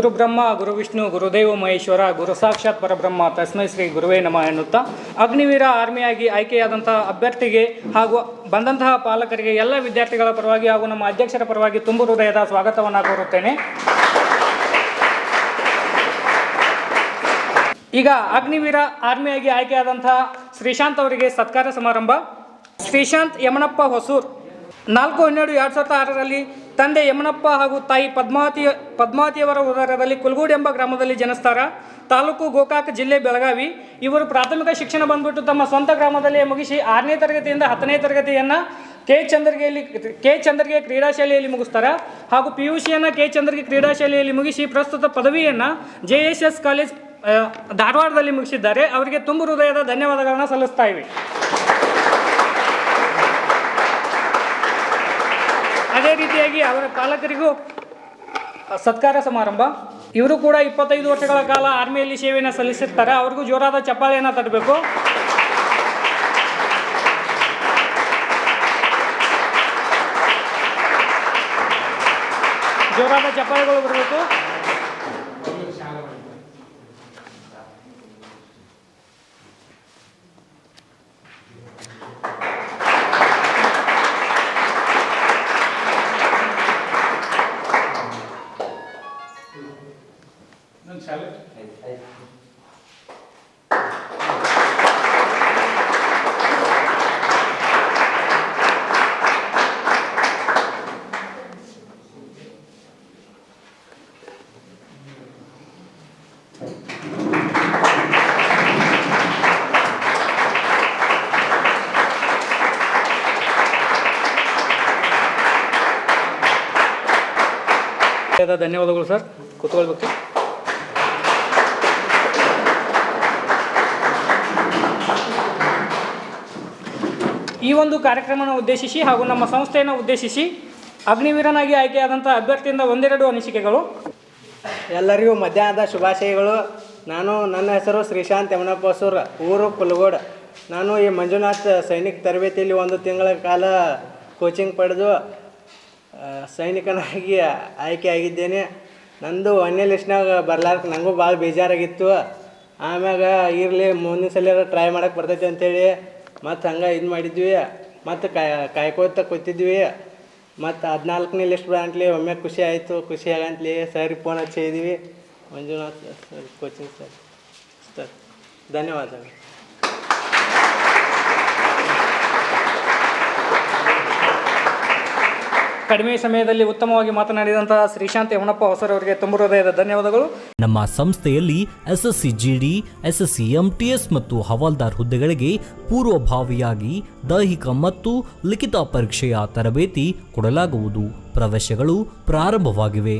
ಗುರು ಬ್ರಹ್ಮ ಗುರು ವಿಷ್ಣು ಗುರುದೇವ ಮಹೇಶ್ವರ, ಗುರು ಸಾಕ್ಷಾತ್ ಪರಬ್ರಹ್ಮ ತಸ್ಮೈ ಶ್ರೀ ಗುರುವೇ ನಮಃ ಎನ್ನುತ್ತಾ ಅಗ್ನಿವೀರ ಆರ್ಮಿಯಾಗಿ ಆಯ್ಕೆಯಾದಂತಹ ಅಭ್ಯರ್ಥಿಗೆ ಹಾಗೂ ಬಂದಂತಹ ಪಾಲಕರಿಗೆ ಎಲ್ಲ ವಿದ್ಯಾರ್ಥಿಗಳ ಪರವಾಗಿ ಹಾಗೂ ನಮ್ಮ ಅಧ್ಯಕ್ಷರ ಪರವಾಗಿ ತುಂಬು ಹೃದಯದ ಸ್ವಾಗತವನ್ನು ಕೋರುತ್ತೇನೆ. ಈಗ ಅಗ್ನಿವೀರ ಆರ್ಮಿಯಾಗಿ ಆಯ್ಕೆಯಾದಂತಹ ಶ್ರೀಶಾಂತ್ ಅವರಿಗೆ ಸತ್ಕಾರ ಸಮಾರಂಭ. ಶ್ರೀಶಾಂತ್ ಯಮನಪ್ಪ ಹೊಸೂರ್, ನಾಲ್ಕು, ಹನ್ನೆರಡು, ಎರಡು ಸಾವಿರದ ಆರರಲ್ಲಿ ತಂದೆ ಯಮನಪ್ಪ ಹಾಗೂ ತಾಯಿ ಪದ್ಮಾವತಿ, ಪದ್ಮಾವತಿಯವರ ಉದರದಲ್ಲಿ ಕುಲ್ಗೂಡ್ ಎಂಬ ಗ್ರಾಮದಲ್ಲಿ ಜನಿಸ್ತಾರ. ತಾಲೂಕು ಗೋಕಾಕ್ ಜಿಲ್ಲೆ ಬೆಳಗಾವಿ. ಇವರು ಪ್ರಾಥಮಿಕ ಶಿಕ್ಷಣ ಬಂದ್ಬಿಟ್ಟು ತಮ್ಮ ಸ್ವಂತ ಗ್ರಾಮದಲ್ಲಿ ಮುಗಿಸಿ ಆರನೇ ತರಗತಿಯಿಂದ ಹತ್ತನೇ ತರಗತಿಯನ್ನು ಕೆ ಚಂದ್ರಗಿಯಲ್ಲಿ ಕೆ ಚಂದ್ರಗೆ ಕ್ರೀಡಾಶಾಲೆಯಲ್ಲಿ ಮುಗಿಸ್ತಾರ. ಹಾಗೂ ಪಿ ಯು ಸಿಯನ್ನು ಕೆ ಚಂದ್ರಗೆ ಕ್ರೀಡಾಶಾಲೆಯಲ್ಲಿ ಮುಗಿಸಿ ಪ್ರಸ್ತುತ ಪದವಿಯನ್ನು ಜೆ ಎಸ್ ಎಸ್ ಕಾಲೇಜ್ ಧಾರವಾಡದಲ್ಲಿ ಮುಗಿಸಿದ್ದಾರೆ. ಅವರಿಗೆ ತುಂಬ ಹೃದಯದ ಧನ್ಯವಾದಗಳನ್ನು ಸಲ್ಲಿಸ್ತಾ ಇವೆ. ಅದೇ ರೀತಿಯಾಗಿ ಅವರ ಪಾಲಕರಿಗೂ ಸತ್ಕಾರ ಸಮಾರಂಭ. ಇವರು ಕೂಡ ಇಪ್ಪತ್ತೈದು ವರ್ಷಗಳ ಕಾಲ ಆರ್ಮಿಯಲ್ಲಿ ಸೇವೆಯನ್ನು ಸಲ್ಲಿಸಿರ್ತಾರೆ. ಅವ್ರಿಗೂ ಜೋರಾದ ಚಪ್ಪಾಳೆಯನ್ನು ತಟ್ಟಬೇಕು ಜೋರಾದ ಚಪ್ಪಾಳೆಗಳು ಬರಬೇಕು. ಧನ್ಯವಾದಗಳು ಸರ್ ಕೂತ್ಕೊಳ್ಬೇಕು ಈ ಒಂದು ಕಾರ್ಯಕ್ರಮವನ್ನು ಉದ್ದೇಶಿಸಿ ಹಾಗೂ ನಮ್ಮ ಸಂಸ್ಥೆಯನ್ನು ಉದ್ದೇಶಿಸಿ ಅಗ್ನಿವೀರನಾಗಿ ಆಯ್ಕೆಯಾದಂಥ ಅಭ್ಯರ್ಥಿಯಿಂದ ಒಂದೆರಡು ಅನಿಸಿಕೆಗಳು. ಎಲ್ಲರಿಗೂ ಮಧ್ಯಾಹ್ನದ ಶುಭಾಶಯಗಳು. ನಾನು ನನ್ನ ಹೆಸರು ಶ್ರೀಶಾಂತ್ ಯಮನಪ್ಪ ಹೊಸೂರ್ ಊರು ಕುಲಗೋಡ್. ನಾನು ಈ ಮಂಜುನಾಥ್ ಸೈನಿಕ ತರಬೇತಿಯಲ್ಲಿ ಒಂದು ತಿಂಗಳ ಕಾಲ ಕೋಚಿಂಗ್ ಪಡೆದು ಸೈನಿಕನಾಗಿ ಆಯ್ಕೆ ಆಗಿದ್ದೇನೆ ನಂದು ಒಂದನೇ ಲಿಸ್ಟ್ನಾಗ ಬರ್ಲಾರ್ಕ ನನಗೂ ಭಾಳ ಬೇಜಾರಾಗಿತ್ತು. ಆಮ್ಯಾಗ ಇರಲಿ ಮುಂದಿನ ಸಲ ಟ್ರೈ ಮಾಡಕ್ಕೆ ಬರ್ತೈತಿ ಅಂತೇಳಿ ಮತ್ತು ಹಂಗೆ ಇದು ಮಾಡಿದ್ವಿ ಮತ್ತು ಕಾಯ ಕಾಯ್ಕೋತ ಕೂತಿದ್ವಿ ಮತ್ತು ಹದಿನಾಲ್ಕನೇ ಲಿಸ್ಟ್ ಬಂಟ್ಲಿ ಒಮ್ಮೆ ಖುಷಿ ಆಯಿತು, ಖುಷಿ ಆಗಂತ್ಲಿ sir phone ಹಚ್ಚಿದ್ವಿ Manjunath sir coaching sir sir, ಧನ್ಯವಾದಗಳು. ಕಡಿಮೆ ಸಮಯದಲ್ಲಿ ಉತ್ತಮವಾಗಿ ಮಾತನಾಡಿದಂತಹ ಶ್ರೀಶಾಂತ್ ಯಮನಪ್ಪ ಹೊಸರವರಿಗೆ ತುಂಬ ಹೃದಯದ ಧನ್ಯವಾದಗಳು. ನಮ್ಮ ಸಂಸ್ಥೆಯಲ್ಲಿ ಎಸ್ಎಸ್ಸಿ ಜಿಡಿ, ಎಸ್ಎಸ್ಸಿ ಎಂಟಿಎಸ್ ಮತ್ತು ಹವಾಲ್ದಾರ್ ಹುದ್ದೆಗಳಿಗೆ ಪೂರ್ವಭಾವಿಯಾಗಿ ದೈಹಿಕ ಮತ್ತು ಲಿಖಿತ ಪರೀಕ್ಷೆಯ ತರಬೇತಿ ಕೊಡಲಾಗುವುದು. ಪ್ರವೇಶಗಳು ಪ್ರಾರಂಭವಾಗಿವೆ.